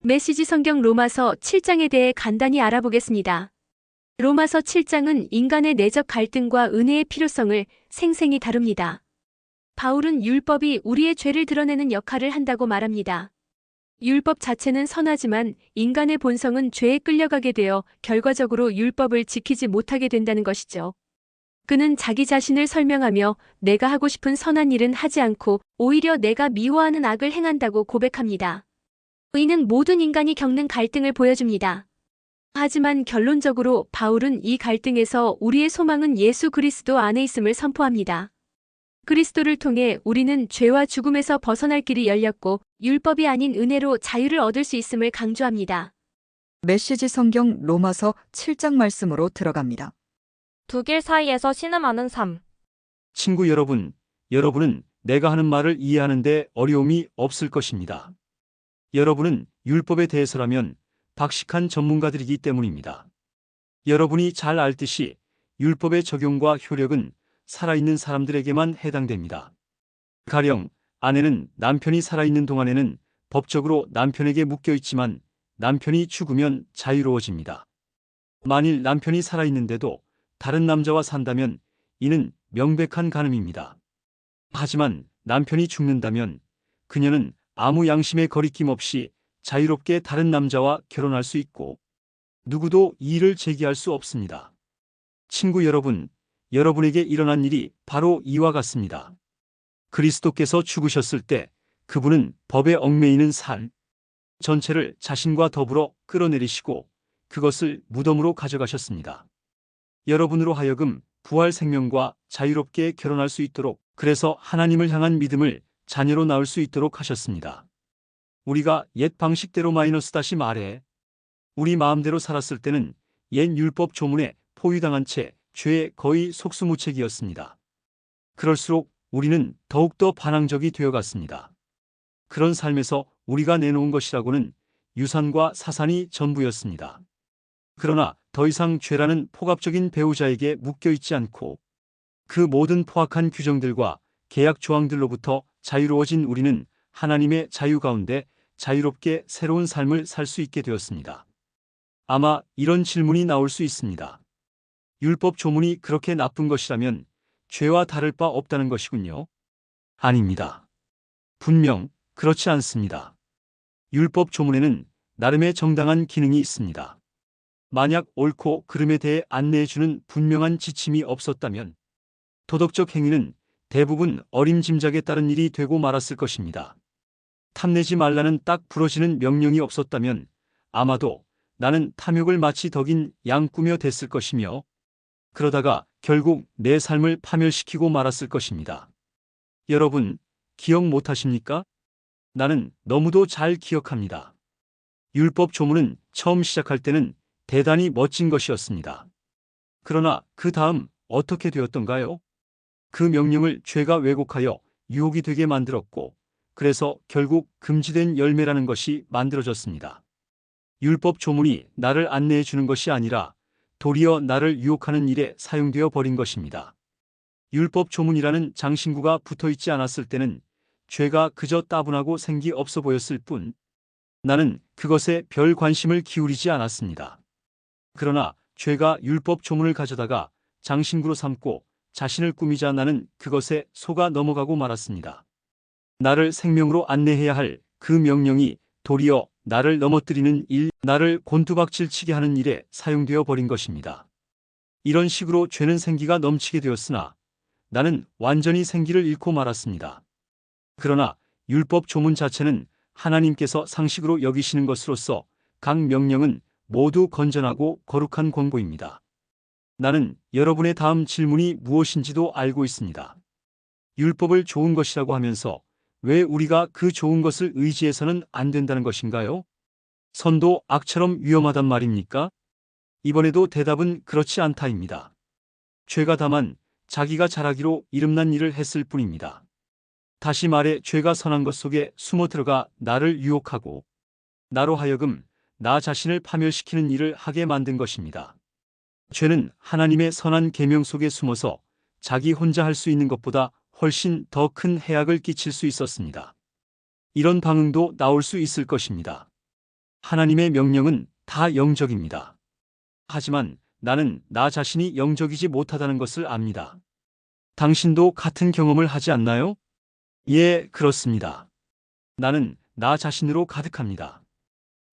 메시지 성경 로마서 7장에 대해 간단히 알아보겠습니다. 로마서 7장은 인간의 내적 갈등과 은혜의 필요성을 생생히 다룹니다. 바울은 율법이 우리의 죄를 드러내는 역할을 한다고 말합니다. 율법 자체는 선하지만 인간의 본성은 죄에 끌려가게 되어 결과적으로 율법을 지키지 못하게 된다는 것이죠. 그는 자기 자신을 설명하며 내가 하고 싶은 선한 일은 하지 않고 오히려 내가 미워하는 악을 행한다고 고백합니다. 의는 모든 인간이 겪는 갈등을 보여줍니다. 하지만 결론적으로 바울은 이 갈등에서 우리의 소망은 예수 그리스도 안에 있음을 선포합니다. 그리스도를 통해 우리는 죄와 죽음에서 벗어날 길이 열렸고 율법이 아닌 은혜로 자유를 얻을 수 있음을 강조합니다. 메시지 성경 로마서 7장 말씀으로 들어갑니다. 두 길 사이에서 신음하는 삶. 친구 여러분, 여러분은 내가 하는 말을 이해하는데 어려움이 없을 것입니다. 여러분은 율법에 대해서라면 박식한 전문가들이기 때문입니다. 여러분이 잘 알듯이 율법의 적용과 효력은 살아있는 사람들에게만 해당됩니다. 가령 아내는 남편이 살아있는 동안에는 법적으로 남편에게 묶여 있지만 남편이 죽으면 자유로워집니다. 만일 남편이 살아있는데도 다른 남자와 산다면 이는 명백한 간음입니다. 하지만 남편이 죽는다면 그녀는 아무 양심의 거리낌 없이 자유롭게 다른 남자와 결혼할 수 있고 누구도 이의를 제기할 수 없습니다. 친구 여러분, 여러분에게 일어난 일이 바로 이와 같습니다. 그리스도께서 죽으셨을 때 그분은 법에 얽매이는 삶 전체를 자신과 더불어 끌어내리시고 그것을 무덤으로 가져가셨습니다. 여러분으로 하여금 부활 생명과 자유롭게 결혼할 수 있도록 그래서 하나님을 향한 믿음을 자녀로 낳을 수 있도록 하셨습니다. 우리가 옛 방식대로 마이너스 다시 말해 우리 마음대로 살았을 때는 옛 율법 조문에 포위당한 채 죄에 거의 속수무책이었습니다. 그럴수록 우리는 더욱더 반항적이 되어갔습니다. 그런 삶에서 우리가 내놓은 것이라고는 유산과 사산이 전부였습니다. 그러나 더 이상 죄라는 포갑적인 배우자에게 묶여 있지 않고 그 모든 포악한 규정들과 계약 조항들로부터 자유로워진 우리는 하나님의 자유 가운데 자유롭게 새로운 삶을 살 수 있게 되었습니다. 아마 이런 질문이 나올 수 있습니다. 율법 조문이 그렇게 나쁜 것이라면 죄와 다를 바 없다는 것이군요. 아닙니다. 분명 그렇지 않습니다. 율법 조문에는 나름의 정당한 기능이 있습니다. 만약 옳고 그름에 대해 안내해주는 분명한 지침이 없었다면 도덕적 행위는 대부분 어림짐작에 따른 일이 되고 말았을 것입니다. 탐내지 말라는 딱 부러지는 명령이 없었다면 아마도 나는 탐욕을 마치 덕인 양 꾸며 댔을 것이며 그러다가 결국 내 삶을 파멸시키고 말았을 것입니다. 여러분, 기억 못하십니까? 나는 너무도 잘 기억합니다. 율법 조문은 처음 시작할 때는 대단히 멋진 것이었습니다. 그러나 그 다음 어떻게 되었던가요? 그 명령을 죄가 왜곡하여 유혹이 되게 만들었고, 그래서 결국 금지된 열매라는 것이 만들어졌습니다. 율법 조문이 나를 안내해 주는 것이 아니라 도리어 나를 유혹하는 일에 사용되어 버린 것입니다. 율법 조문이라는 장신구가 붙어 있지 않았을 때는 죄가 그저 따분하고 생기 없어 보였을 뿐 나는 그것에 별 관심을 기울이지 않았습니다. 그러나 죄가 율법 조문을 가져다가 장신구로 삼고 자신을 꾸미자 나는 그것에 속아 넘어가고 말았습니다. 나를 생명으로 안내해야 할 그 명령이 도리어 나를 넘어뜨리는 일, 나를 곤두박질 치게 하는 일에 사용되어 버린 것입니다. 이런 식으로 죄는 생기가 넘치게 되었으나 나는 완전히 생기를 잃고 말았습니다. 그러나 율법 조문 자체는 하나님께서 상식으로 여기시는 것으로서 각 명령은 모두 건전하고 거룩한 권고입니다. 나는 여러분의 다음 질문이 무엇인지도 알고 있습니다. 율법을 좋은 것이라고 하면서 왜 우리가 그 좋은 것을 의지해서는 안 된다는 것인가요? 선도 악처럼 위험하단 말입니까? 이번에도 대답은 그렇지 않다입니다. 죄가 다만 자기가 잘하기로 이름난 일을 했을 뿐입니다. 다시 말해 죄가 선한 것 속에 숨어 들어가 나를 유혹하고 나로 하여금 나 자신을 파멸시키는 일을 하게 만든 것입니다. 죄는 하나님의 선한 계명 속에 숨어서 자기 혼자 할 수 있는 것보다 훨씬 더 큰 해악을 끼칠 수 있었습니다. 이런 방응도 나올 수 있을 것입니다. 하나님의 명령은 다 영적입니다. 하지만 나는 나 자신이 영적이지 못하다는 것을 압니다. 당신도 같은 경험을 하지 않나요? 예, 그렇습니다. 나는 나 자신으로 가득합니다.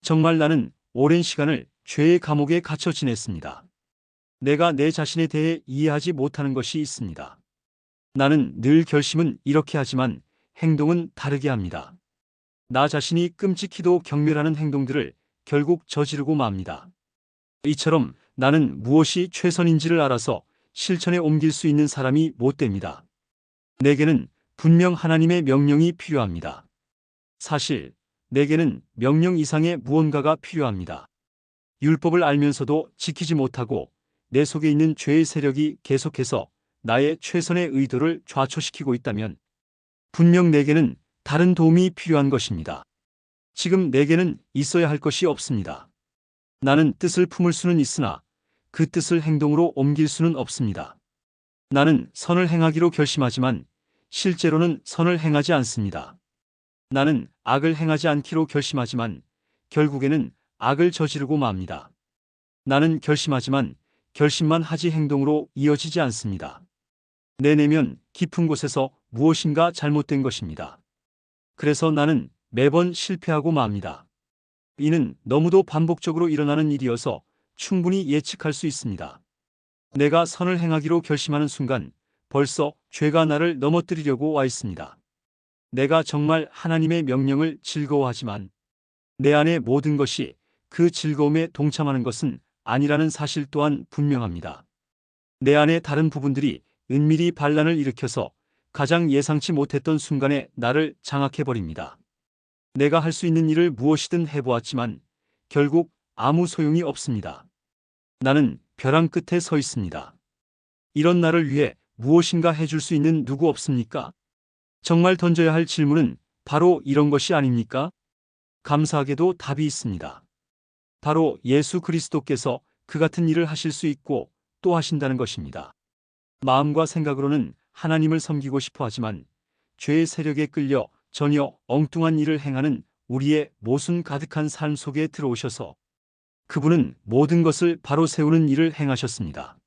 정말 나는 오랜 시간을 죄의 감옥에 갇혀 지냈습니다. 내가 내 자신에 대해 이해하지 못하는 것이 있습니다. 나는 늘 결심은 이렇게 하지만 행동은 다르게 합니다. 나 자신이 끔찍히도 경멸하는 행동들을 결국 저지르고 맙니다. 이처럼 나는 무엇이 최선인지를 알아서 실천에 옮길 수 있는 사람이 못 됩니다. 내게는 분명 하나님의 명령이 필요합니다. 사실, 내게는 명령 이상의 무언가가 필요합니다. 율법을 알면서도 지키지 못하고 내 속에 있는 죄의 세력이 계속해서 나의 최선의 의도를 좌초시키고 있다면 분명 내게는 다른 도움이 필요한 것입니다. 지금 내게는 있어야 할 것이 없습니다. 나는 뜻을 품을 수는 있으나 그 뜻을 행동으로 옮길 수는 없습니다. 나는 선을 행하기로 결심하지만 실제로는 선을 행하지 않습니다. 나는 악을 행하지 않기로 결심하지만 결국에는 악을 저지르고 맙니다. 나는 결심하지만 결심만 하지 행동으로 이어지지 않습니다. 내 내면 깊은 곳에서 무엇인가 잘못된 것입니다. 그래서 나는 매번 실패하고 맙니다. 이는 너무도 반복적으로 일어나는 일이어서 충분히 예측할 수 있습니다. 내가 선을 행하기로 결심하는 순간 벌써 죄가 나를 넘어뜨리려고 와 있습니다. 내가 정말 하나님의 명령을 즐거워하지만 내 안의 모든 것이 그 즐거움에 동참하는 것은 아니라는 사실 또한 분명합니다. 내 안의 다른 부분들이 은밀히 반란을 일으켜서 가장 예상치 못했던 순간에 나를 장악해버립니다. 내가 할 수 있는 일을 무엇이든 해보았지만 결국 아무 소용이 없습니다. 나는 벼랑 끝에 서 있습니다. 이런 나를 위해 무엇인가 해줄 수 있는 누구 없습니까? 정말 던져야 할 질문은 바로 이런 것이 아닙니까? 감사하게도 답이 있습니다. 바로 예수 그리스도께서 그 같은 일을 하실 수 있고 또 하신다는 것입니다. 마음과 생각으로는 하나님을 섬기고 싶어 하지만 죄의 세력에 끌려 전혀 엉뚱한 일을 행하는 우리의 모순 가득한 삶 속에 들어오셔서 그분은 모든 것을 바로 세우는 일을 행하셨습니다.